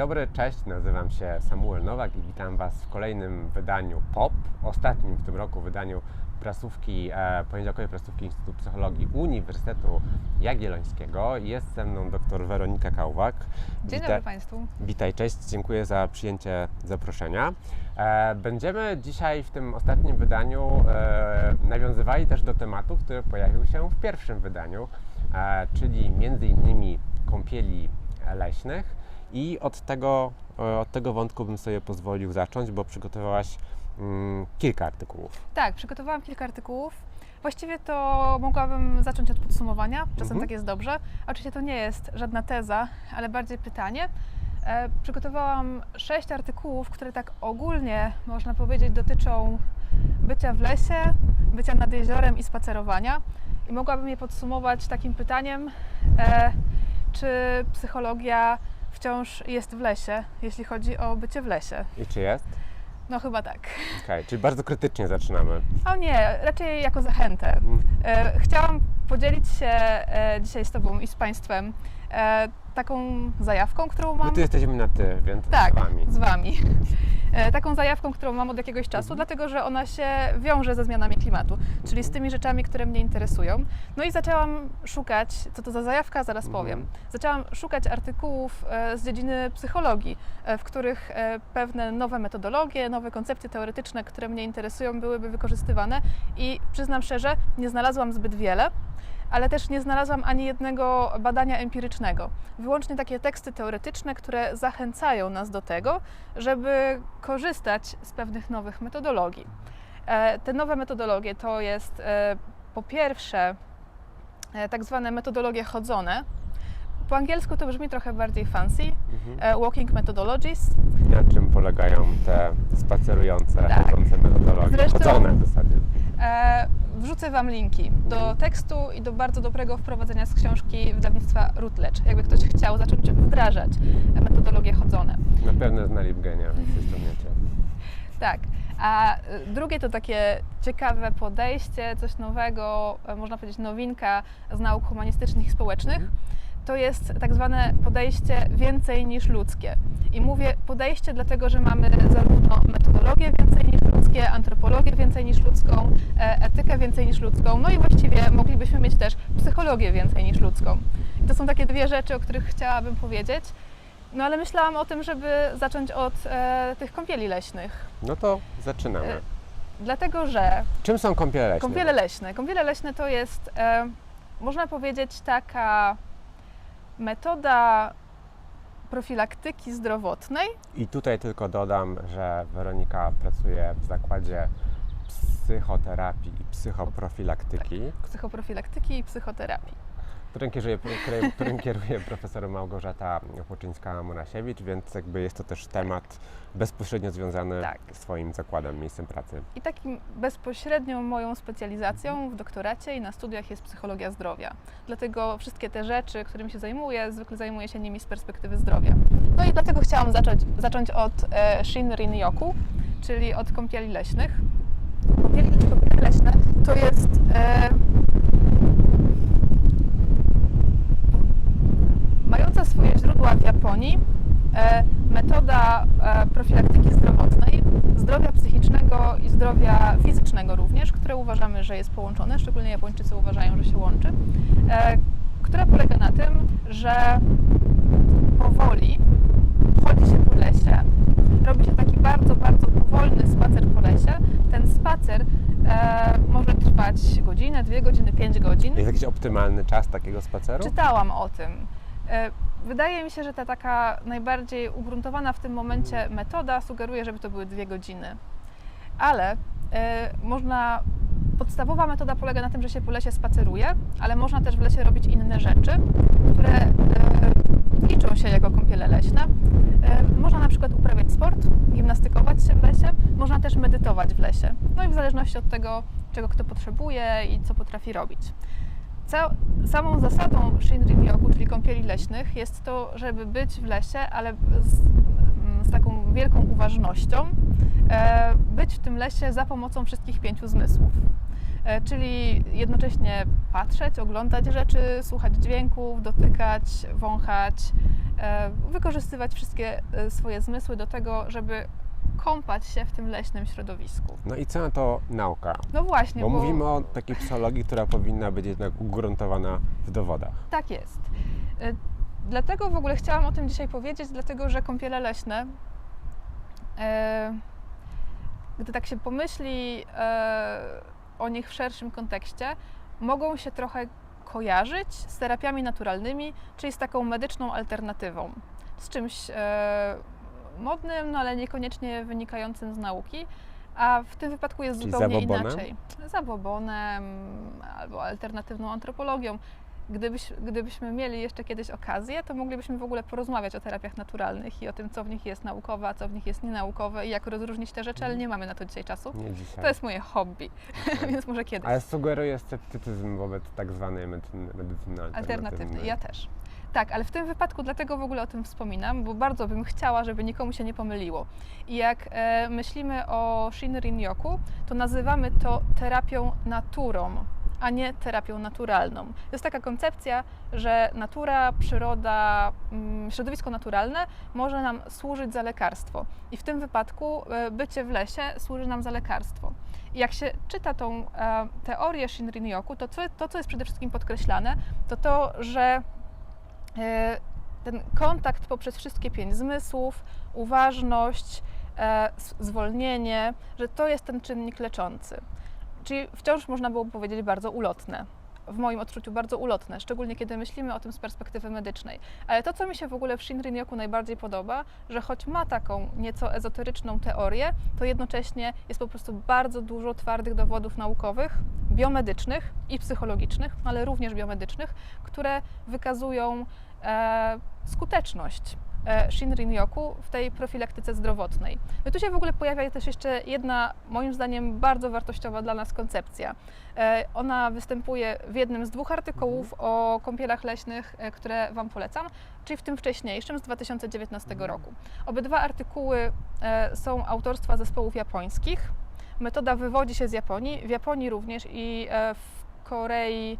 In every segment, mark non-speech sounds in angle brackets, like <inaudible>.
Dobry, cześć, nazywam się Samuel Nowak i witam Was w kolejnym wydaniu POP, ostatnim w tym roku wydaniu prasówki, e, poniedziałkowej prasówki Instytutu Psychologii Uniwersytetu Jagiellońskiego. Jest ze mną dr Weronika Kałwak. Dzień Wita- dobry Państwu. Witaj, cześć, dziękuję za przyjęcie zaproszenia. E, Będziemy dzisiaj w tym ostatnim wydaniu e, nawiązywali też do tematu, który pojawił się w pierwszym wydaniu, e, czyli między innymi kąpieli leśnych i od tego, e, od tego wątku bym sobie pozwolił zacząć, bo przygotowałaś mm, kilka artykułów. Tak, przygotowałam kilka artykułów. Właściwie to mogłabym zacząć od podsumowania. Czasem Mhm. tak jest dobrze. Oczywiście to nie jest żadna teza, ale bardziej pytanie. E, przygotowałam sześć artykułów, które tak ogólnie można powiedzieć dotyczą bycia w lesie, bycia nad jeziorem i spacerowania. I mogłabym je podsumować takim pytaniem, e, czy psychologia wciąż jest w lesie, jeśli chodzi o bycie w lesie. I czy jest? No chyba tak. Okej, czyli bardzo krytycznie zaczynamy. O nie, raczej jako zachętę. Mm, E, chciałam podzielić się e, dzisiaj z Tobą i z Państwem e, taką zajawką, którą mam. tu jesteśmy na ty, więc Tak, z Wami. z Wami. E, taką zajawką, którą mam od jakiegoś czasu, Mhm. dlatego że ona się wiąże ze zmianami klimatu, czyli z tymi rzeczami, które mnie interesują. No i zaczęłam szukać, co to za zajawka, zaraz Mhm. powiem. Zaczęłam szukać artykułów e, z dziedziny psychologii, e, w których pewne nowe metodologie, nowe koncepcje teoretyczne, które mnie interesują, byłyby wykorzystywane i przyznam szczerze, nie znalazłam zbyt wiele ale też nie znalazłam ani jednego badania empirycznego. Wyłącznie takie teksty teoretyczne, które zachęcają nas do tego, żeby korzystać z pewnych nowych metodologii. E, Te nowe metodologie to jest e, po pierwsze e, tak zwane metodologie chodzone. Po angielsku to brzmi trochę bardziej fancy. Mhm. Walking methodologies. Na czym polegają te spacerujące, Tak. chodzące metodologie? Zresztą- Chodzone w zasadzie. E, Wrzucę Wam linki do Mhm. tekstu i do bardzo dobrego wprowadzenia z książki wydawnictwa Routledge, jakby ktoś chciał zacząć wdrażać metodologie chodzone. Na pewno jest na Lipgenia, więc się ściągniecie. Tak. A y, drugie to takie ciekawe podejście, coś nowego, e, można powiedzieć nowinka z nauk humanistycznych i społecznych. To jest tak zwane podejście więcej niż ludzkie. I mówię podejście dlatego, że mamy zarówno metodologię więcej niż ludzkie, antropologię więcej niż ludzką, e, etykę więcej niż ludzką, no i właściwie moglibyśmy mieć też psychologię więcej niż ludzką. I to są takie dwie rzeczy, o których chciałabym powiedzieć. No ale myślałam o tym, żeby zacząć od e, tych kąpieli leśnych. No to zaczynamy. E, Dlatego, że Czym są kąpiele leśne? kąpiele leśne. Kąpiele leśne to jest, e, można powiedzieć, taka metoda profilaktyki zdrowotnej. I tutaj tylko dodam, że Weronika pracuje w zakładzie psychoterapii i psychoprofilaktyki, Psychoprofilaktyki i psychoterapii. Którym, kieruje, którym, kieruje profesor Małgorzata Płoczyńska-Monasiewicz, więc jakby jest to też temat bezpośrednio związany Tak. z Twoim zakładem, miejscem pracy. I takim bezpośrednią moją specjalizacją w doktoracie i na studiach jest psychologia zdrowia. Dlatego wszystkie te rzeczy, którymi się zajmuję, zwykle zajmuję się nimi z perspektywy zdrowia. No i dlatego chciałam zacząć, zacząć od e, Shinrin-yoku, czyli od kąpieli leśnych. Kąpieli, kąpiele leśne to jest e, mająca swoje źródła w Japonii e, metoda e, profilaktyki zdrowotnej, zdrowia psychicznego i zdrowia fizycznego również, które uważamy, że jest połączone, szczególnie Japończycy uważają, że się łączy, e, która polega na tym, że powoli chodzi się po lesie, robi się taki bardzo, bardzo powolny spacer po lesie. Ten spacer e, może trwać godzinę, dwie godziny, pięć godzin. Jest jakiś optymalny czas takiego spaceru? Czytałam o tym. E, Wydaje mi się, że ta taka najbardziej ugruntowana w tym momencie metoda sugeruje, żeby to były dwie godziny. Ale e, można. Podstawowa metoda polega na tym, że się po lesie spaceruje, ale można też w lesie robić inne rzeczy, które e, liczą się jako kąpiele leśne. Można na przykład uprawiać sport, gimnastykować się w lesie, można też medytować w lesie. No i w zależności od tego, czego kto potrzebuje i co potrafi robić. Ca- samą zasadą Shinrin-yoku, czyli kąpieli leśnych, jest to, żeby być w lesie, ale z, z taką wielką uważnością, e, być w tym lesie za pomocą wszystkich pięciu zmysłów. E, czyli jednocześnie patrzeć, oglądać rzeczy, słuchać dźwięków, dotykać, wąchać, e, wykorzystywać wszystkie e, swoje zmysły do tego, żeby kąpać się w tym leśnym środowisku. No i co na to nauka? No właśnie, Bo mówimy o takiej psychologii, która powinna być jednak ugruntowana w dowodach. Tak jest. Y, Dlatego w ogóle chciałam o tym dzisiaj powiedzieć, dlatego że kąpiele leśne, e, gdy tak się pomyśli e, o nich w szerszym kontekście, mogą się trochę kojarzyć z terapiami naturalnymi, czyli z taką medyczną alternatywą. Z czymś e, modnym, no ale niekoniecznie wynikającym z nauki. A w tym wypadku jest Czyli zupełnie zabobonem? inaczej. Zabobonem albo alternatywną antropologią. Gdybyś, gdybyśmy mieli jeszcze kiedyś okazję, to moglibyśmy w ogóle porozmawiać o terapiach naturalnych i o tym, co w nich jest naukowe, a co w nich jest nienaukowe i jak rozróżnić te rzeczy, ale nie mamy na to dzisiaj czasu. Nie dzisiaj. To jest moje hobby, <laughs> więc może kiedyś. Ale sugeruje sceptycyzm wobec tak zwanej medycyny, medycyny Alternatywny, alternatywnej. ja też. Tak, ale w tym wypadku dlatego w ogóle o tym wspominam, bo bardzo bym chciała, żeby nikomu się nie pomyliło. I jak e, myślimy o Shinrin-yoku, to nazywamy to terapią naturą, a nie terapią naturalną. To jest taka koncepcja, że natura, przyroda, mm, środowisko naturalne może nam służyć za lekarstwo. I w tym wypadku e, bycie w lesie służy nam za lekarstwo. I jak się czyta tą e, teorię Shinrin-yoku, to co, to co jest przede wszystkim podkreślane, to to, że ten kontakt poprzez wszystkie pięć zmysłów, uważność, e, zwolnienie, że to jest ten czynnik leczący. Czyli wciąż można było powiedzieć bardzo ulotne. W moim odczuciu bardzo ulotne, szczególnie kiedy myślimy o tym z perspektywy medycznej. Ale to, co mi się w ogóle w Shinrin-yoku najbardziej podoba, że choć ma taką nieco ezoteryczną teorię, to jednocześnie jest po prostu bardzo dużo twardych dowodów naukowych, biomedycznych i psychologicznych, ale również biomedycznych, które wykazują e, skuteczność e, Shinrin-yoku w tej profilaktyce zdrowotnej. No tu się w ogóle pojawia też jeszcze jedna, moim zdaniem, bardzo wartościowa dla nas koncepcja. E, Ona występuje w jednym z dwóch artykułów o kąpielach leśnych, e, które Wam polecam, czyli w tym wcześniejszym z 2019 roku. Obydwa artykuły są autorstwa zespołów japońskich. Metoda wywodzi się z Japonii, w Japonii również i w Korei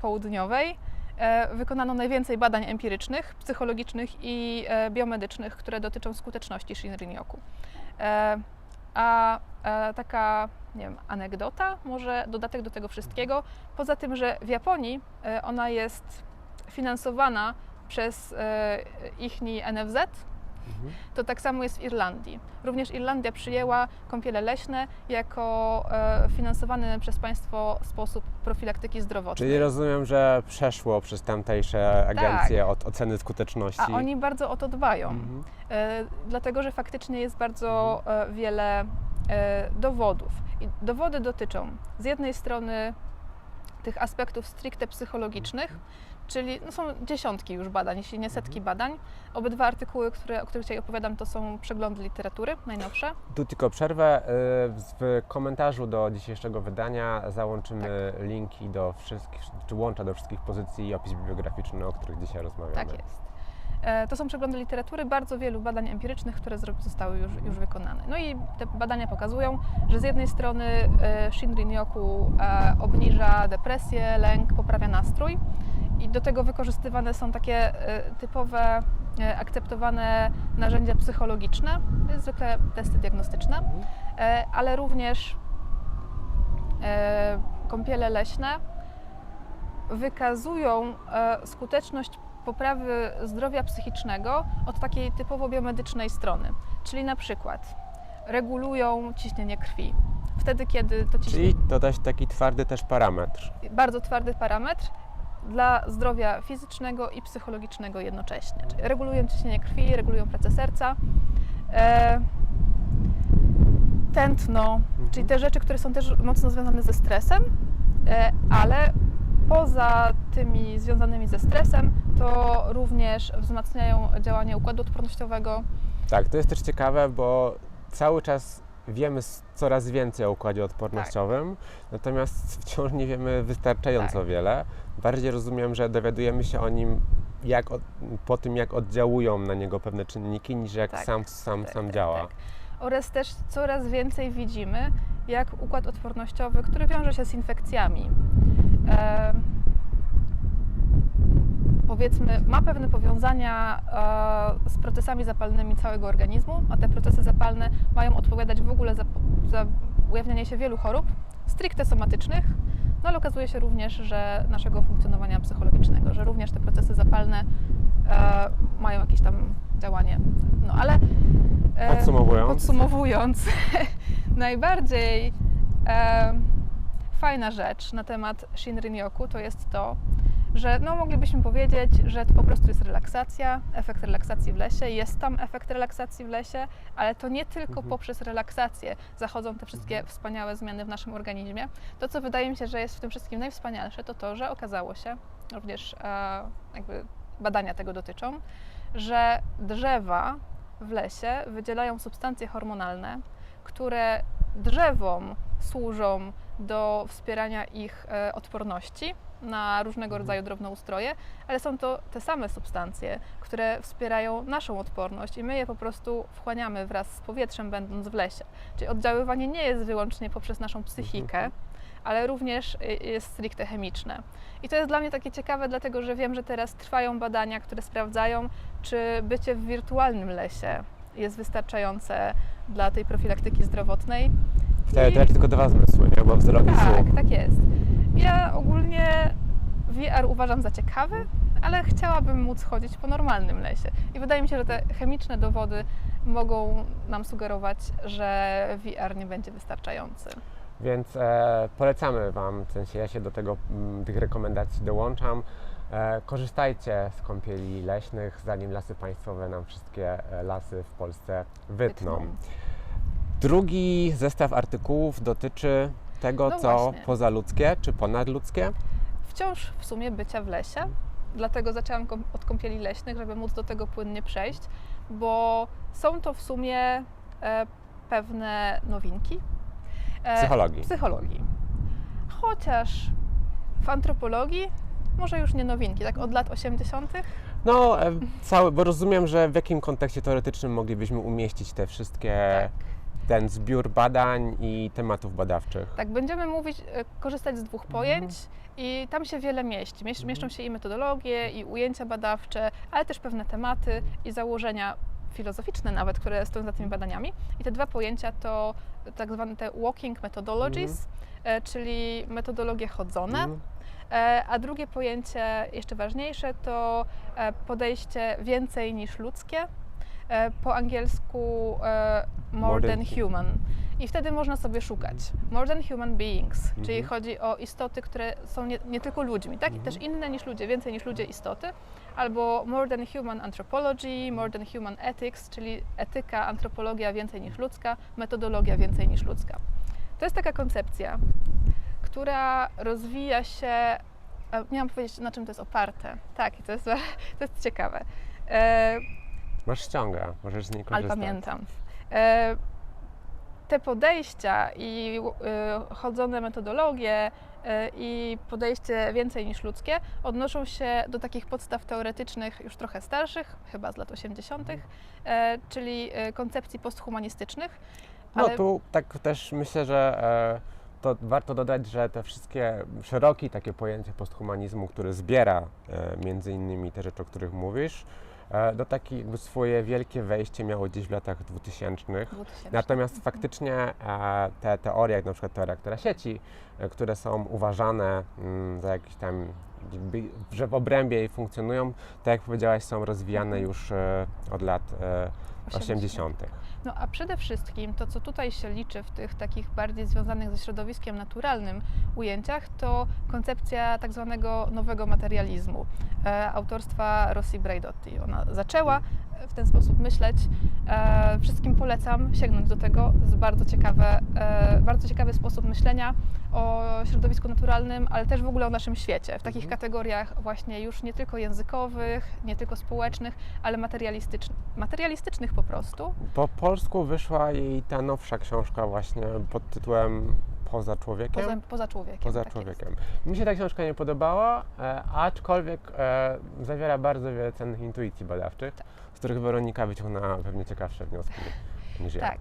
Południowej. E, Wykonano najwięcej badań empirycznych, psychologicznych i e, biomedycznych, które dotyczą skuteczności Shinrin-yoku. E, A taka, nie wiem, anegdota, może dodatek do tego wszystkiego, poza tym, że w Japonii ona jest finansowana przez ichni NFZ, Mhm. to tak samo jest w Irlandii. Również Irlandia przyjęła kąpiele leśne jako e, finansowany przez państwo sposób profilaktyki zdrowotnej. Czyli rozumiem, że przeszło przez tamtejsze agencje od oceny skuteczności. Tak. A oni bardzo o to dbają, Mhm. e, dlatego że faktycznie jest bardzo e, wiele e, dowodów. I dowody dotyczą z jednej strony tych aspektów stricte psychologicznych, czyli no są dziesiątki już badań, jeśli nie setki badań. Obydwa artykuły, które, o których dzisiaj opowiadam, to są przeglądy literatury najnowsze. Tu tylko przerwę. Y, W komentarzu do dzisiejszego wydania załączymy Tak. linki do wszystkich, czy łącza do wszystkich pozycji i opis bibliograficzny, o których dzisiaj rozmawiamy. Tak jest. E, To są przeglądy literatury bardzo wielu badań empirycznych, które zostały już, już wykonane. No i te badania pokazują, że z jednej strony e, Shinrin-yoku e, obniża depresję, lęk, poprawia nastrój i do tego wykorzystywane są takie e, typowe, e, akceptowane narzędzia psychologiczne, zwykle testy diagnostyczne, Mhm. e, ale również kąpiele leśne wykazują skuteczność poprawy zdrowia psychicznego od takiej typowo biomedycznej strony. Czyli na przykład regulują ciśnienie krwi. Wtedy, kiedy to ciśnienie Czyli to też taki twardy też parametr. bardzo twardy parametr dla zdrowia fizycznego i psychologicznego jednocześnie. Czyli regulują ciśnienie krwi, regulują pracę serca. E, tętno, czyli te rzeczy, które są też mocno związane ze stresem, e, ale poza tymi związanymi ze stresem, to również wzmacniają działanie układu odpornościowego. Tak, to jest też ciekawe, bo cały czas wiemy coraz więcej o układzie odpornościowym, natomiast <laughs> wciąż nie wiemy wystarczająco Tak. wiele. Bardziej rozumiem, że dowiadujemy się o nim jak od, po tym, jak oddziałują na niego pewne czynniki, niż jak Tak, sam, sam, tak, sam tak, działa. tak. Oraz też coraz więcej widzimy, jak układ odpornościowy, który wiąże się z infekcjami, e, powiedzmy ma pewne powiązania e, z procesami zapalnymi całego organizmu, a te procesy zapalne mają odpowiadać w ogóle za, za ujawnianie się wielu chorób, stricte somatycznych, no ale okazuje się również, że naszego funkcjonowania psychologicznego, że również te procesy zapalne e, mają jakieś tam działanie. No ale e, Podsumowując. podsumowując <laughs> najbardziej e, fajna rzecz na temat Shinrin-yoku to jest to, że no, moglibyśmy powiedzieć, że to po prostu jest relaksacja, efekt relaksacji w lesie. Jest tam efekt relaksacji w lesie, ale to nie tylko Mhm. poprzez relaksację zachodzą te wszystkie wspaniałe zmiany w naszym organizmie. To, co wydaje mi się, że jest w tym wszystkim najwspanialsze, to to, że okazało się, również e, jakby badania tego dotyczą, że drzewa w lesie wydzielają substancje hormonalne, które drzewom służą do wspierania ich e, odporności na różnego Mhm. rodzaju drobnoustroje, ale są to te same substancje, które wspierają naszą odporność i my je po prostu wchłaniamy wraz z powietrzem, będąc w lesie. Czyli oddziaływanie nie jest wyłącznie poprzez naszą psychikę, Mhm. ale również y, jest stricte chemiczne. I to jest dla mnie takie ciekawe, dlatego że wiem, że teraz trwają badania, które sprawdzają, czy bycie w wirtualnym lesie jest wystarczające dla tej profilaktyki zdrowotnej. Wtedy I- traci tylko dwa zmysły, nie? Bo wzrok i tak, tak jest. Ja ogólnie VR uważam za ciekawy, ale chciałabym móc chodzić po normalnym lesie. I wydaje mi się, że te chemiczne dowody mogą nam sugerować, że VR nie będzie wystarczający. Więc e, polecamy Wam, w sensie ja się do tego, m, tych rekomendacji dołączam. E, korzystajcie z kąpieli leśnych, zanim lasy państwowe nam wszystkie e, lasy w Polsce wytną. Wytną. Drugi zestaw artykułów dotyczy tego, No co właśnie. pozaludzkie czy ponadludzkie. Wciąż w sumie bycia w lesie, dlatego zaczęłam od kąpieli leśnych, żeby móc do tego płynnie przejść, bo są to w sumie e, pewne nowinki. e, Psychologii. psychologii. Chociaż w antropologii może już nie nowinki, tak od lat 80. No, e, cały, bo rozumiem, że w jakim kontekście teoretycznym moglibyśmy umieścić te wszystkie, Tak. Ten zbiór badań i tematów badawczych. Tak, będziemy mówić, e, korzystać z dwóch pojęć i tam się wiele mieści. Miesz- Mieszczą się i metodologie, i ujęcia badawcze, ale też pewne tematy i założenia filozoficzne nawet, które stoją za tymi badaniami. I te dwa pojęcia to tak zwane te walking methodologies, e, czyli metodologie chodzone, Mhm. E, A drugie pojęcie, jeszcze ważniejsze, to e, podejście więcej niż ludzkie. E, Po angielsku e, more than human. I wtedy można sobie szukać. More than human beings, czyli Mhm. chodzi o istoty, które są nie, nie tylko ludźmi, tak? I Mhm. też inne niż ludzie, więcej niż ludzie istoty. Albo more than human anthropology, more than human ethics, czyli etyka, antropologia więcej niż ludzka, metodologia więcej niż ludzka. To jest taka koncepcja, która rozwija się. e, Miałam powiedzieć, na czym to jest oparte. Tak, i to jest, <laughs> to jest ciekawe. E, Masz ściąga, możesz z niej ale korzystać. pamiętam. E, te podejścia i e, chodzone metodologie e, i podejście więcej niż ludzkie odnoszą się do takich podstaw teoretycznych już trochę starszych, chyba z lat 80., e, czyli e, koncepcji posthumanistycznych. No ale- tu tak też myślę, że e, to warto dodać, że te wszystkie szerokie takie pojęcie posthumanizmu, który zbiera e, między innymi te rzeczy, o których mówisz, do takie jakby swoje wielkie wejście miało gdzieś w latach 2000. 2000. Natomiast faktycznie e, te teorie, jak na przykład teoria która sieci, e, które są uważane mm, za jakieś tam, że w obrębie jej funkcjonują, tak jak powiedziałaś, są rozwijane Mhm. już e, od lat e, 80. No a przede wszystkim to, co tutaj się liczy w tych takich bardziej związanych ze środowiskiem naturalnym ujęciach, to koncepcja tak zwanego nowego materializmu e, autorstwa Rossi Braidotti. Ona zaczęła w ten sposób myśleć. E, wszystkim polecam sięgnąć do tego. Jest bardzo, ciekawe, e, bardzo ciekawy sposób myślenia o środowisku naturalnym, ale też w ogóle o naszym świecie. W takich Mhm. kategoriach właśnie już nie tylko językowych, nie tylko społecznych, ale materialistycznych, materialistycznych po prostu. Po polsku wyszła jej ta nowsza książka właśnie pod tytułem Poza człowiekiem. Poza, poza człowiekiem. Poza tak człowiekiem. Mi się ta książka nie podobała, e, aczkolwiek e, zawiera bardzo wiele cennych intuicji badawczych, Tak. Z których Weronika wyciągnęła pewnie ciekawsze wnioski niż ja. Tak.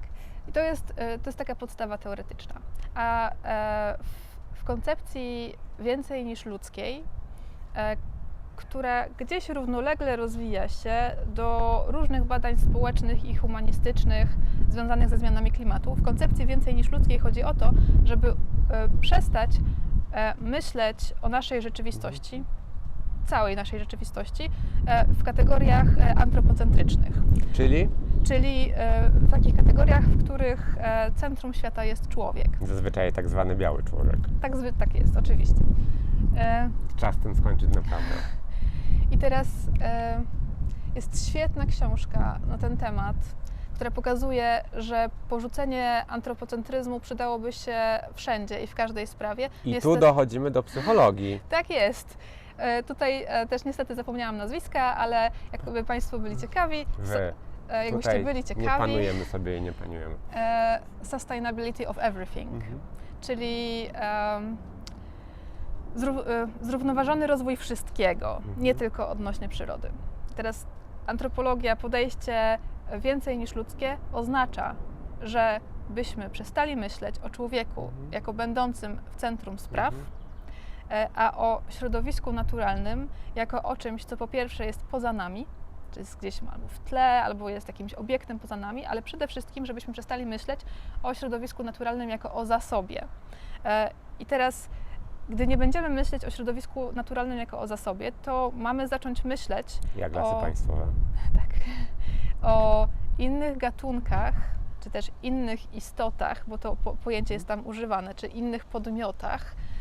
I to jest, e, to jest taka podstawa teoretyczna. A e, w, w koncepcji więcej niż ludzkiej, e, która gdzieś równolegle rozwija się do różnych badań społecznych i humanistycznych związanych ze zmianami klimatu. W koncepcji więcej niż ludzkiej chodzi o to, żeby przestać myśleć o naszej rzeczywistości, całej naszej rzeczywistości, e, w kategoriach e, antropocentrycznych, Czyli czyli e, w takich kategoriach, w których centrum świata jest człowiek. zazwyczaj tak zwany biały człowiek. Tak, tak jest, oczywiście. Czas tym skończyć naprawdę. I teraz jest świetna książka na ten temat, która pokazuje, że porzucenie antropocentryzmu przydałoby się wszędzie i w każdej sprawie. I tu Niestety- dochodzimy do psychologii. Tak jest. E, tutaj e, też niestety zapomniałam nazwiska, ale jakby Państwo byli ciekawi, Wy e, jakbyście tutaj byli nie ciekawi, panujemy sobie i nie paniujemy. e, sustainability of everything. Mhm. czyli e, zrównoważony rozwój wszystkiego, Mhm. nie tylko odnośnie przyrody. Teraz antropologia, podejście więcej niż ludzkie oznacza, że byśmy przestali myśleć o człowieku Mhm. jako będącym w centrum spraw, Mhm. A o środowisku naturalnym jako o czymś, co po pierwsze jest poza nami, czy jest gdzieś albo w tle, albo jest jakimś obiektem poza nami, ale przede wszystkim, żebyśmy przestali myśleć o środowisku naturalnym jako o zasobie. E, I teraz, gdy nie będziemy myśleć o środowisku naturalnym jako o zasobie, to mamy zacząć myśleć Jak lasy o- państwowe. <laughs> tak, o innych gatunkach, czy też innych istotach, bo to po, pojęcie jest tam używane, czy innych podmiotach, e,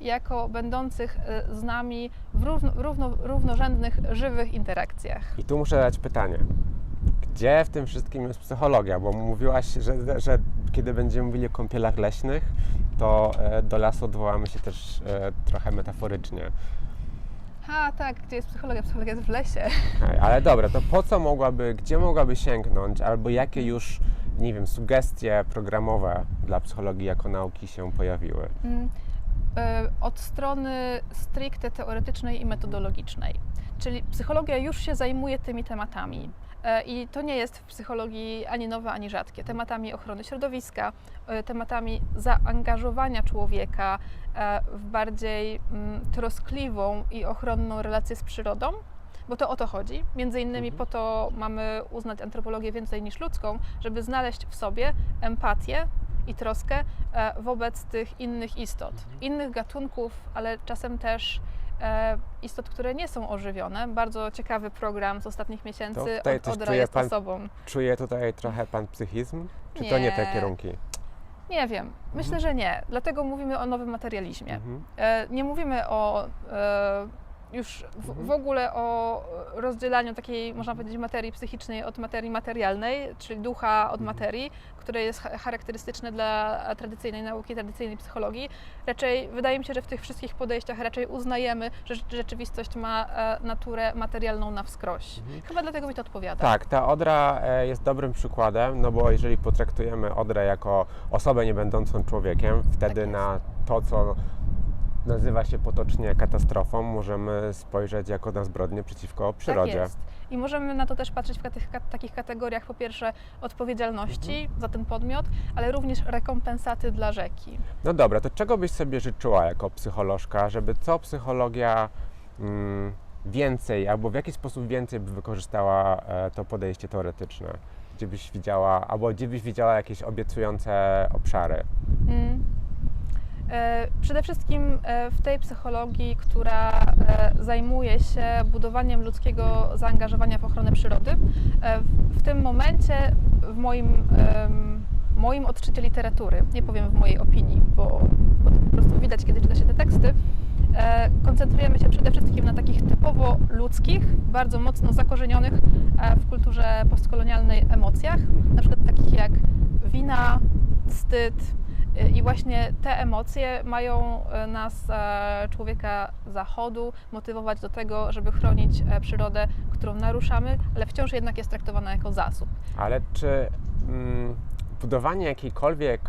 jako będących e, z nami w równo, równo, równorzędnych, żywych interakcjach. I tu muszę zadać pytanie. Gdzie w tym wszystkim jest psychologia? Bo mówiłaś, że, że kiedy będziemy mówili o kąpielach leśnych, to e, do lasu odwołamy się też e, trochę metaforycznie. A tak, gdzie jest psychologia? Psychologia jest w lesie. Okej, Ale dobra, to po co mogłaby, gdzie mogłaby sięgnąć, albo jakie już, nie wiem, sugestie programowe dla psychologii jako nauki się pojawiły? Mm, e, Od strony stricte teoretycznej i metodologicznej. Czyli psychologia już się zajmuje tymi tematami. E, I to nie jest w psychologii ani nowe, ani rzadkie. Tematami ochrony środowiska, e, tematami zaangażowania człowieka e, w bardziej mm, troskliwą i ochronną relację z przyrodą, bo to o to chodzi. Między innymi Mhm. po to mamy uznać antropologię więcej niż ludzką, żeby znaleźć w sobie empatię i troskę e, wobec tych innych istot, innych gatunków, ale czasem też e, istot, które nie są ożywione. Bardzo ciekawy program z ostatnich miesięcy tutaj od czuje jest pan-. Czuje tutaj trochę pan psychizm? Czy to nie te Nie. kierunki? Nie wiem, myślę, że nie. Dlatego mówimy o nowym materializmie. Mhm. E, nie mówimy o już w, Mhm. w ogóle o rozdzielaniu takiej, można powiedzieć, materii psychicznej od materii materialnej, czyli ducha od Mhm. materii, które jest cha- charakterystyczne dla tradycyjnej nauki, tradycyjnej psychologii. Raczej wydaje mi się, że w tych wszystkich podejściach raczej uznajemy, że rze- rzeczywistość ma e, naturę materialną na wskroś. Mhm. Chyba dlatego mi to odpowiada. Tak, ta Odra e, jest dobrym przykładem, no bo jeżeli potraktujemy Odrę jako osobę nie będącą człowiekiem, wtedy jest. na to, co nazywa się potocznie katastrofą, możemy spojrzeć jako na zbrodnię przeciwko przyrodzie. Tak jest. I możemy na to też patrzeć w tych, takich kategoriach, po pierwsze odpowiedzialności Mhm. za ten podmiot, ale również rekompensaty dla rzeki. No dobra, to czego byś sobie życzyła jako psycholożka, żeby co psychologia mm, więcej, albo w jaki sposób więcej by wykorzystała e, to podejście teoretyczne? Gdzie byś widziała, albo gdzie byś widziała jakieś obiecujące obszary? Mm. E, Przede wszystkim e, w tej psychologii, która e, zajmuje się budowaniem ludzkiego zaangażowania w ochronę przyrody, w- tym momencie w moim, moim odczycie literatury, nie powiem w mojej opinii, bo, bo po prostu widać, kiedy czyta się te teksty, koncentrujemy się przede wszystkim na takich typowo ludzkich, bardzo mocno zakorzenionych w kulturze postkolonialnej emocjach, na przykład takich jak wina, wstyd, I właśnie te emocje mają e, nas, e, człowieka zachodu, motywować do tego, żeby chronić e, przyrodę, którą naruszamy, ale wciąż jednak jest traktowana jako zasób. Ale czy mm, budowanie jakiejkolwiek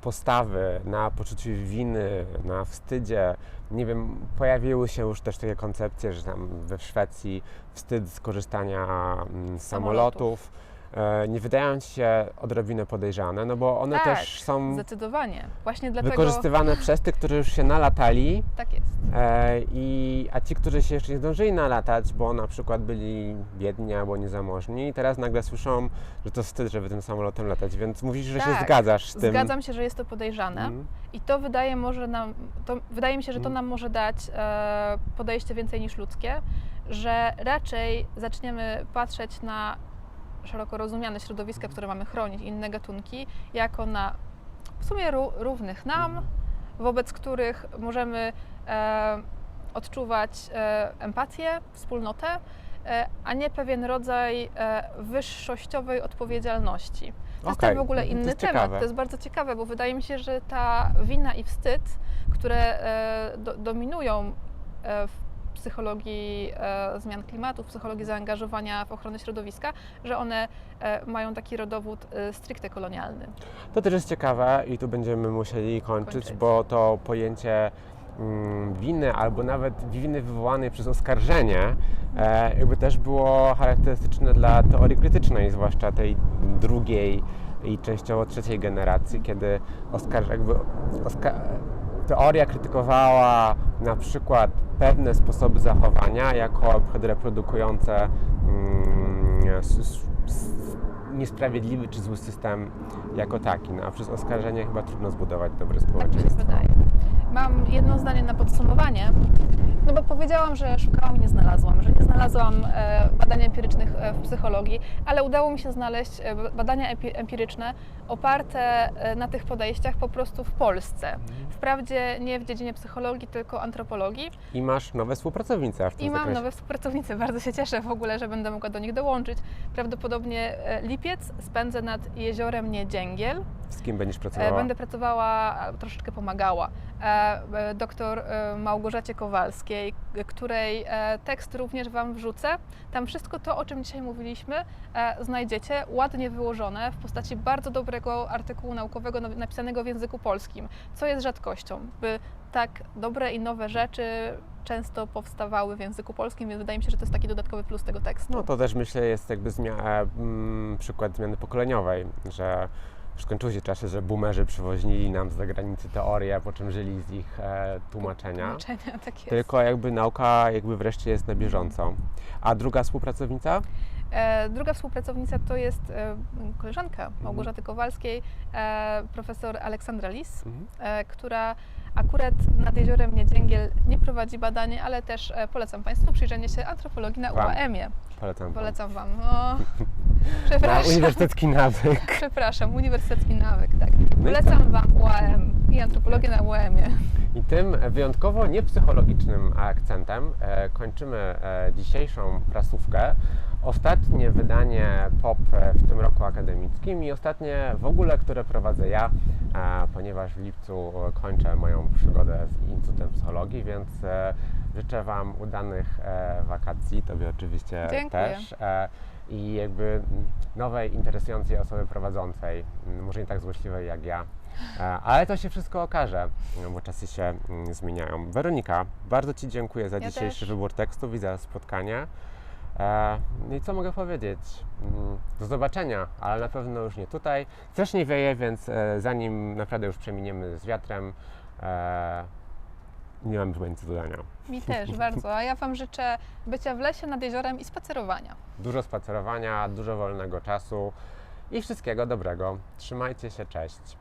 postawy na poczuciu winy, na wstydzie, nie wiem, pojawiły się już też takie koncepcje, że tam we Szwecji wstyd z korzystania mm, z samolotów. E, nie wydają ci się odrobinę podejrzane, no bo one Tak, też są Zdecydowanie. Właśnie dlatego wykorzystywane przez tych, którzy już się nalatali, tak jest. e, i, a ci, którzy się jeszcze nie zdążyli nalatać, bo na przykład byli biedni albo niezamożni, teraz nagle słyszą, że to wstyd, żeby tym samolotem latać, więc mówisz, że się Tak, zgadzasz z tym. Zgadzam się, że jest to podejrzane. Mm. I to wydaje, może nam, to wydaje mi się, że to Mm. nam może dać e, podejście więcej niż ludzkie, że raczej zaczniemy patrzeć na szeroko rozumiane środowiska, które mamy chronić, inne gatunki, jako na w sumie ró- równych nam, wobec których możemy e, odczuwać e, empatię, wspólnotę, e, a nie pewien rodzaj e, wyższościowej odpowiedzialności. To jest Okej, tak w ogóle to inny jest temat. ciekawe. To jest bardzo ciekawe, bo wydaje mi się, że ta wina i wstyd, które e, do, dominują e, w psychologii e, zmian klimatu, w psychologii zaangażowania w ochronę środowiska, że one e, mają taki rodowód e, stricte kolonialny. To też jest ciekawe i tu będziemy musieli kończyć, Kończyć. bo to pojęcie mm, winy albo nawet winy wywołanej przez oskarżenie jakby też było charakterystyczne dla teorii krytycznej, zwłaszcza tej drugiej i częściowo trzeciej generacji, kiedy oskarż, jakby oska- teoria krytykowała na przykład pewne sposoby zachowania jako reprodukujące mm, niesprawiedliwy czy zły system jako taki. No, a przez oskarżenie chyba trudno zbudować dobre Tak mi się społeczeństwo. wydaje. Mam jedno zdanie na podsumowanie. No bo powiedziałam, że szukałam i nie znalazłam, że nie znalazłam e, badań empirycznych e, w psychologii, ale udało mi się znaleźć e, badania empiryczne oparte na tych podejściach po prostu w Polsce. Wprawdzie nie w dziedzinie psychologii, tylko antropologii. I masz nowe współpracownice w tym I mam zakresie. nowe współpracownice. Bardzo się cieszę w ogóle, że będę mogła do nich dołączyć. Prawdopodobnie lipiec spędzę nad jeziorem Niedzięgiel. Z kim będziesz E, pracowała? Będę pracowała, troszeczkę pomagała e, e, doktor Małgorzacie Kowalskiej, której tekst również Wam wrzucę. Tam wszystko to, o czym dzisiaj mówiliśmy, znajdziecie ładnie wyłożone w postaci bardzo dobrego artykułu naukowego napisanego w języku polskim, co jest rzadkością, by tak dobre i nowe rzeczy często powstawały w języku polskim, więc wydaje mi się, że to jest taki dodatkowy plus tego tekstu. No to też myślę jest jakby zmia- mm, przykład zmiany pokoleniowej, że już skończyły się czasy, że boomerzy przywozili nam z zagranicy teorie, po czym żyli z ich e, tłumaczenia. Tłumaczenia, tak jest. Tylko jakby nauka jakby wreszcie jest na bieżąco. A druga współpracownica? E, Druga współpracownica to jest e, koleżanka Mhm. Małgorzaty Kowalskiej, e, profesor Aleksandra Lis, Mhm. e, która akurat nad jeziorem Niedzięgiel nie prowadzi badań, ale też e, polecam Państwu przyjrzenie się antropologii na. UAM-ie. Polecam. Polecam Wam. <laughs> O, Na przepraszam. uniwersytecki nawyk. <laughs> Przepraszam, uniwersytecki nawyk, tak. No Polecam Wam UAM i antropologię na UAM-ie. I tym wyjątkowo niepsychologicznym akcentem e, kończymy e, dzisiejszą prasówkę. Ostatnie wydanie POP w tym roku akademickim i ostatnie w ogóle, które prowadzę ja, e, ponieważ w lipcu kończę moją przygodę z Instytutem Psychologii, więc e, życzę Wam udanych e, wakacji, Tobie oczywiście Dziękuję. też. I jakby nowej, interesującej osoby prowadzącej, mm, może nie tak złośliwej jak ja, E, Ale to się wszystko okaże, bo czasy się mm, zmieniają. Weronika, bardzo Ci dziękuję za Ja dzisiejszy też. wybór tekstów i za spotkanie. E, No i co mogę powiedzieć? Mm, Do zobaczenia, ale na pewno już nie tutaj. Strasznie wieje, więc e, zanim naprawdę już przeminiemy z wiatrem, nie mam już nic do dodania. Mi też bardzo. A ja Wam życzę bycia w lesie nad jeziorem i spacerowania. Dużo spacerowania, dużo wolnego czasu i wszystkiego dobrego. Trzymajcie się, cześć.